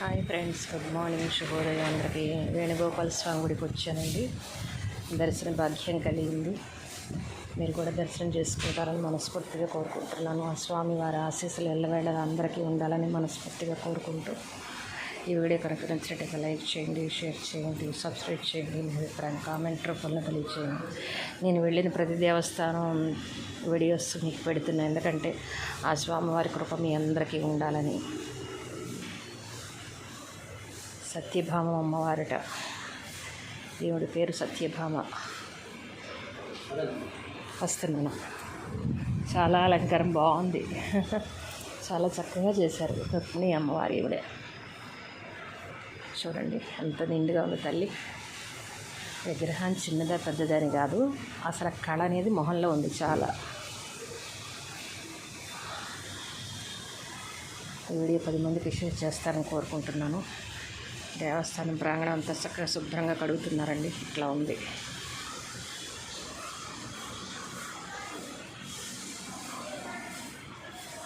Hi friends good morning. శుభోదయం అందరికీ. వేణుగోపాల స్వామి గుడికి వచ్చానండి. దర్శన భాగ్యం కలిగింది. మీరు కూడా దర్శనం చేసుకుంటారని మనస్ఫూర్తిగా కోరుకుంటున్నాను. ఆ స్వామి వారి ఆశీస్సులు ఎల్లవేళ అందరికీ ఉండాలని మనస్ఫూర్తిగా కోరుకుంటూ ఈ వీడియో కనుక నచ్చినట్టుగా లైక్ చేయండి షేర్ చేయండి సబ్స్క్రైబ్ చేయండి మీ అభిప్రాయం కామెంట్ రూపంలో తెలియచేయండి. నేను వెళ్ళిన ప్రతి దేవస్థానం వీడియోస్ మీకు పెడుతున్నాను ఎందుకంటే ఆ స్వామివారి కృప మీ అందరికీ ఉండాలని సత్యభామ అమ్మవారట. దేవుడి పేరు సత్యభామ. వస్తున్నాను. చాలా అలంకారం బాగుంది. చాలా చక్కగా చేశారు. రుక్మిణి అమ్మవారి ఇవిడే చూడండి ఎంత నిండుగా ఉంది తల్లి. విగ్రహం చిన్నదా పెద్దదని కాదు. అసలు కళ అనేది మొహంలో ఉంది చాలా. వీడియో పది మందికి షేర్ చేస్తారని కోరుకుంటున్నాను. దేవస్థానం ప్రాంగణం అంతా చక్కగా శుభ్రంగా కడుగుతున్నారండి. ఇట్లా ఉంది.